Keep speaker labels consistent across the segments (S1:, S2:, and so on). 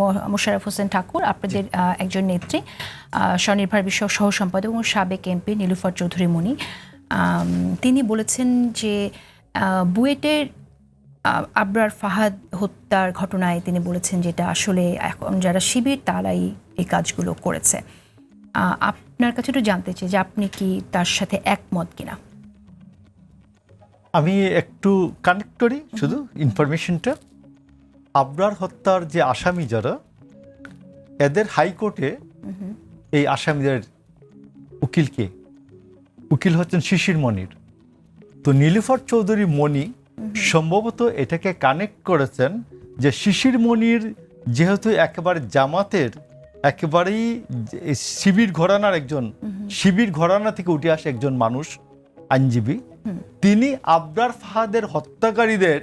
S1: মো- মোশাররফ হোসেন ঠাকুর আপনাদের একজন নেত্রী স্বনির্ভর বিষয়ক সহ সম্পাদক এবং সাবেক এমপি নীলুফার চৌধুরী মণি তিনি বলেছেন যে বুয়েটের আবরার ফাহাদ হত্যার ঘটনায় তিনি বলেছেন যেটা আসলে এখন যারা শিবির তারাই এই কাজগুলো করেছে। আপনার কাছে একটু জানতে চাই যে আপনি কি তার সাথে একমত কিনা?
S2: আমি একটু কানেক্ট করি শুধু ইনফরমেশনটা আবরার হত্যার যে আসামি যারা এদের হাইকোর্টে এই আসামিদের উকিলকে উকিল হচ্ছেন শিশির মনির। তো নীলুফার চৌধুরী মণি সম্ভবত এটাকে কানেক্ট করেছেন যে শিশির মনির যেহেতু একেবারে জামাতের একেবারেই শিবির ঘরানার একজন শিবির ঘরানা থেকে উঠে আসে একজন মানুষ আইনজীবী। তিনি আবরার ফাহাদের হত্যাকারীদের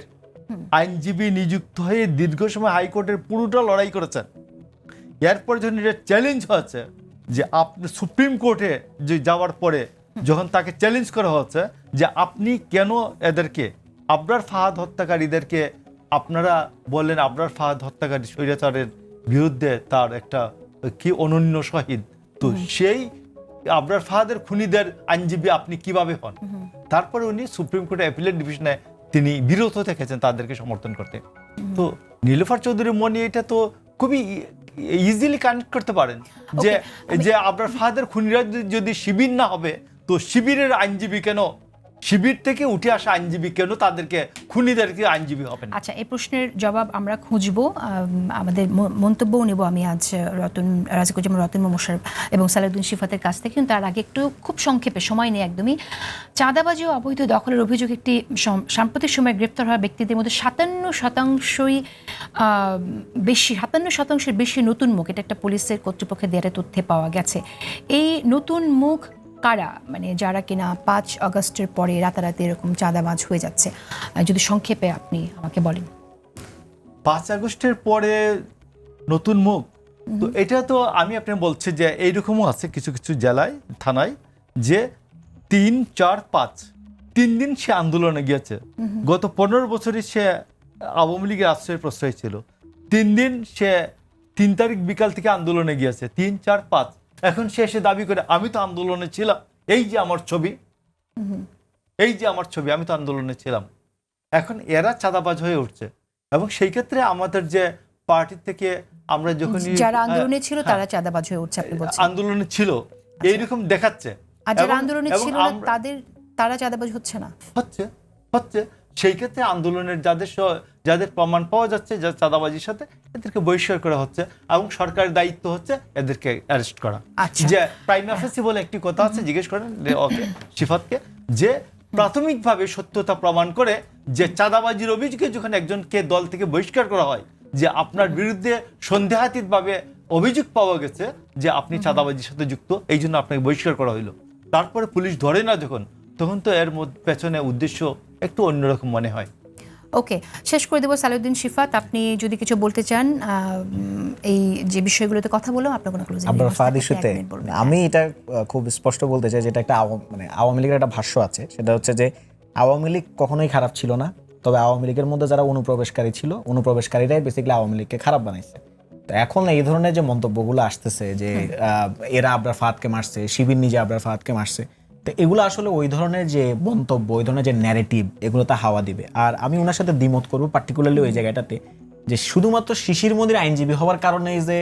S2: আইনজীবী নিযুক্ত হয়ে দীর্ঘ সময় হাইকোর্টের পুরোটা লড়াই করেছেন। এরপর যখন এটা চ্যালেঞ্জ হচ্ছে যে আপনি সুপ্রিম কোর্টে যে যাওয়ার পরে যখন তাকে চ্যালেঞ্জ করা হচ্ছে যে আপনি কেন এদেরকে আবরার ফাহাদ হত্যাকারীদেরকে আপনারা বললেন আবরার ফাহাদ হত্যাকারী স্বৈরাচারের বিরুদ্ধে তার একটা কি অনন্য শহীদ। তো সেই আবরার ফাহাদের খুনিদের আইনজীবী আপনি কীভাবে হন? তারপরে উনি সুপ্রিম কোর্টে অ্যাপিলেট ডিভিশনে তিনি বিরত থেকেছেন তাদেরকে সমর্থন করতে। তো নীলফার চৌধুরী মনি এটা তো খুবই ইজিলি কানেক্ট করতে পারেন। যে যে আপনার ফাদার খুনিরা যদি- যদি শিবির না হবে তো শিবিরের আইনজীবী কেন শিবির থেকে উঠে আসা আইনজীবী কেন তাদেরকে খুনিদেরকে আইনজীবী হবে
S1: আচ্ছা এই প্রশ্নের জবাব আমরা খুঁজবো আম, আমাদের মন্তব্যও নেব আমি আজ রতন রাজিকুজ্জামান রতন মোশারফ এবং সালাউদ্দিন শিফাতের কাছ থেকে। কিন্তু তার আগে একটু খুব সংক্ষেপে সময় নেই একদমই। চাঁদাবাজি ও অবৈধ দখলের অভিযোগ একটি সম- সাম্প্রতিক সময়ে গ্রেপ্তার হওয়া ব্যক্তিদের মধ্যে সাতান্ন শতাংশই বেশি সাতান্ন শতাংশের বেশি নতুন মুখ এটা একটা পুলিশের কর্তৃপক্ষের দেয়ারে তথ্যে পাওয়া গেছে। এই নতুন মুখ কারা? মানে যারা কিনা পাঁচ আগস্টের পরে রাতারাতি এরকম চাঁদাবাজ হয়ে যাচ্ছে। যদি সংক্ষেপে আপনি আমাকে বলেন।
S2: পাঁচ আগস্টের পরে নতুন মুখ? তো এটা তো আমি আপনি বলছি যে এইরকমও আছে কিছু কিছু জেলায় থানায় যে তিন চার পাঁচ তিন দিন সে আন্দোলনে গিয়েছে। গত পনেরো বছরই সে আওয়ামী লীগের আশ্রয় প্রশ্রয় ছিল। তিন দিন সে তিন তারিখ বিকাল থেকে আন্দোলনে গিয়েছে। তিন চার পাঁচ। এখন সে এসে দাবি করে আমি তো আন্দোলনে ছিলাম। এই যে আমার ছবি। এই যে আমার ছবি আমি তো আন্দোলনে ছিলাম। এখন এরা চাঁদাবাজ হয়ে উঠছে। এবং সেই ক্ষেত্রে আমাদের যে পার্টি থেকে আমরা যখন
S1: যারা আন্দোলনে ছিল
S2: হ্যাঁ,
S1: তারা চাঁদাবাজ হয়ে উঠছে আপনি বলছেন।
S2: আন্দোলনে ছিল। এইরকম দেখাচ্ছে।
S1: আর যারা আন্দোলনে ছিল না তাদের তারা চাঁদাবাজ হচ্ছে না।
S2: হচ্ছে হচ্ছে। সেই ক্ষেত্রে আন্দোলনের যাদের যাদের প্রমাণ পাওয়া যাচ্ছে যা চাঁদাবাজির সাথে এদেরকে বহিষ্কার করা হচ্ছে এবং সরকারের দায়িত্ব হচ্ছে এদেরকে অ্যারেস্ট করা।
S1: আচ্ছা।
S2: যে প্রাইম অফিসি বলে একটি কথা আছে জিজ্ঞেস করেন ওকে সিফাতকে যে প্রাথমিকভাবে সত্যতা প্রমাণ করে যে চাঁদাবাজির অভিযোগে যখন একজনকে দল থেকে বহিষ্কার করা হয় যে আপনার বিরুদ্ধে সন্দেহাতীতভাবে অভিযোগ পাওয়া গেছে যে আপনি চাঁদাবাজির সাথে যুক্ত এই জন্য আপনাকে বহিষ্কার করা হইল। তারপরে পুলিশ ধরে না যখন তখন তো এর মধ্যে পেছনে উদ্দেশ্য একটু অন্যরকম মনে হয়।
S1: ওকে শেষ করে দেবো সালাউদ্দিন শিফাত। আপনি যদি কিছু বলতে চান এই যে বিষয়গুলোতে কথা বললাম আপনার কোনো ক্লোজিং
S3: আব্রার ফাহাদ ইস্যুতে আমি এটা খুব স্পষ্ট বলতে চাই যেটা একটা মানে আওয়ামী লীগের একটা ভাষ্য আছে। সেটা হচ্ছে যে আওয়ামী লীগ কখনোই খারাপ ছিল না। তবে আওয়ামী লীগের মধ্যে যারা অনুপ্রবেশকারী ছিল অনুপ্রবেশকারীরাই বেসিক্যালি আওয়ামী লীগকে খারাপ বানাইছে। তো এখন এই ধরনের যে মন্তব্যগুলো আসতেছে যে আহ, এরা আবরার ফাহাদকে মারছে শিবির নিজে আবরার ফাহাদকে মারছে তো এগুলো আসলে ওই ধরনের যে মন্তব্য ওই ধরনের যে ন্যারেটিভ এগুলো তা হাওয়া দিবে। আর আমি ওনার সাথে দ্বিমত করব পার্টিকুলারলি ওই জায়গাটাতে যে শুধুমাত্র শিশির মন্দির আইনজীবী হওয়ার কারণে যে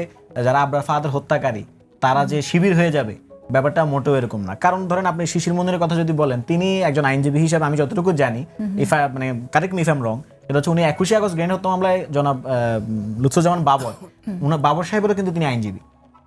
S3: যারা আবরার ফাহাদের হত্যাকারী তারা যে শিবির হয়ে যাবে ব্যাপারটা মোটেও এরকম না। কারণ ধরেন আপনি শিশির মন্দিরের কথা যদি বলেন তিনি একজন আইনজীবী হিসাবে আমি যতটুকু জানি ইফ মানে correct me if I'm wrong এটা হচ্ছে উনি একুশে আগস্ট গ্রেন হত্যা মামলায় জনাব লুৎফুজ্জামান বাবর। উনার বাবর সাহেবেরও কিন্তু তিনি আইনজীবী।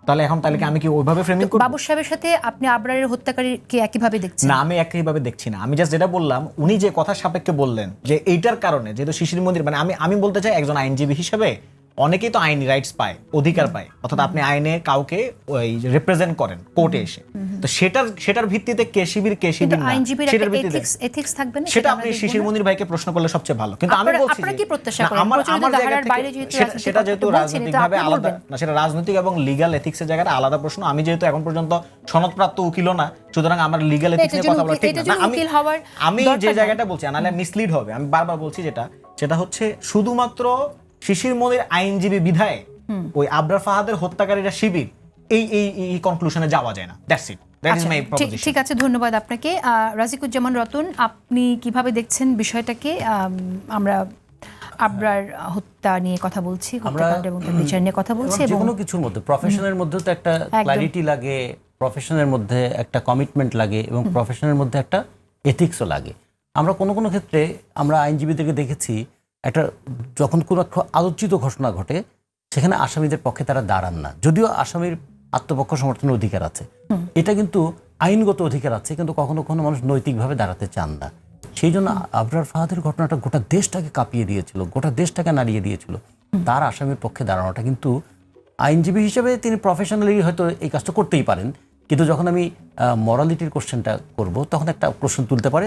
S3: তাহলে এখন তাহলে কি আমি কি ওইভাবে ফ্রেমিং করব?
S1: বাবু সাহেবের সাথে আপনি আবরারের হত্যাকারীকে একইভাবে দেখছেন?
S3: না আমি একইভাবে দেখছি না। আমি জাস্ট যেটা বললাম উনি যে কথা সাপেক্ষে বললেন যে এইটার কারণে যেহেতু শিশির মন্দির মানে আমি আমি বলতে চাই একজন আইনজীবী হিসেবে অনেকেই তো আইনি রাইটস পায় অধিকার পায় অর্থাৎ আপনি আইনে কাউকে ওই রিপ্রেজেন্ট করেন কোর্টে এসে। তো সেটার সেটার ভিত্তিতে কে শিবির কে শিবির না সেটার ভিত্তিতে।
S1: এথিক্স থাকবে না
S3: সেটা আপনি শিশির
S1: না?
S3: মন্দির ভাইকে প্রশ্ন করলে সবচেয়ে ভালো। কিন্তু আমি বলছি
S1: আপনারা কি প্রত্যাশা করেন?
S3: আমার আমার জায়গা থেকে সেটা- যেহেতু রাজনৈতিকভাবে আলাদা না সেটা রাজনৈতিক এবং লিগ্যাল এথিক্সের জায়গাটা আলাদা প্রশ্ন। আমি যেহেতু এখন পর্যন্ত সনদপ্রাপ্ত উকিল না সুতরাং আমার লিগ্যাল এথিক্স নিয়ে কথা বলা ঠিক না। আমি
S1: উকিল হওয়ার
S3: আমি যে জায়গাটা বলছি নাহলে মিসলিড হবে আমি বারবার বলছি যেটা সেটা হচ্ছে শুধুমাত্র শিশির মনির আইনজীবী বিধায় ওই আবরার ফাহাদের হত্যাকারীরা শিবির এই এই এই কনক্লুশনে যাওয়া যায় না। দ্যাটস ইট দ্যাট ইজ
S1: আচ্ছা,
S3: মাই
S1: ঠিক- ঠিক আছে ধন্যবাদ আপনাকে। আহ, রাজিকুজ্জামান রতন আপনি কীভাবে দেখছেন বিষয়টাকে? আম, আমরা আবরার হত্যা নিয়ে কথা বলছি হত্যাকাণ্ড এবং তার বিচার নিয়ে কথা বলছি
S4: এবং কোনো কিছুর মধ্যে প্রফেশনের মধ্যে তো একটা ক্ল্যারিটি লাগে প্রফেশনের মধ্যে একটা কমিটমেন্ট লাগে এবং প্রফেশনের মধ্যে একটা এথিক্সও লাগে। আমরা কোনো কোনো ক্ষেত্রে আমরা আইনজীবীদেরকে দেখেছি একটা যখন কোনো একটা আলোচিত ঘটনা ঘটে সেখানে আসামিদের পক্ষে তারা দাঁড়ান না। যদিও আসামির আত্মপক্ষ সমর্থনের অধিকার আছে। এটা কিন্তু আইনগত অধিকার আছে কিন্তু কখনো কখনো মানুষ নৈতিকভাবে দাঁড়াতে চান না। সেই জন্য আবরার ফাহাদের ঘটনাটা গোটা দেশটাকে কাঁপিয়ে দিয়েছিল গোটা দেশটাকে নাড়িয়ে দিয়েছিল। তার আসামির পক্ষে দাঁড়ানোটা কিন্তু আইনজীবী হিসেবে তিনি প্রফেশনালি হয়তো এই কাজটা করতেই পারেন। কিন্তু যখন আমি মরালিটির কোশ্চেনটা করব তখন একটা প্রশ্ন তুলতে পারে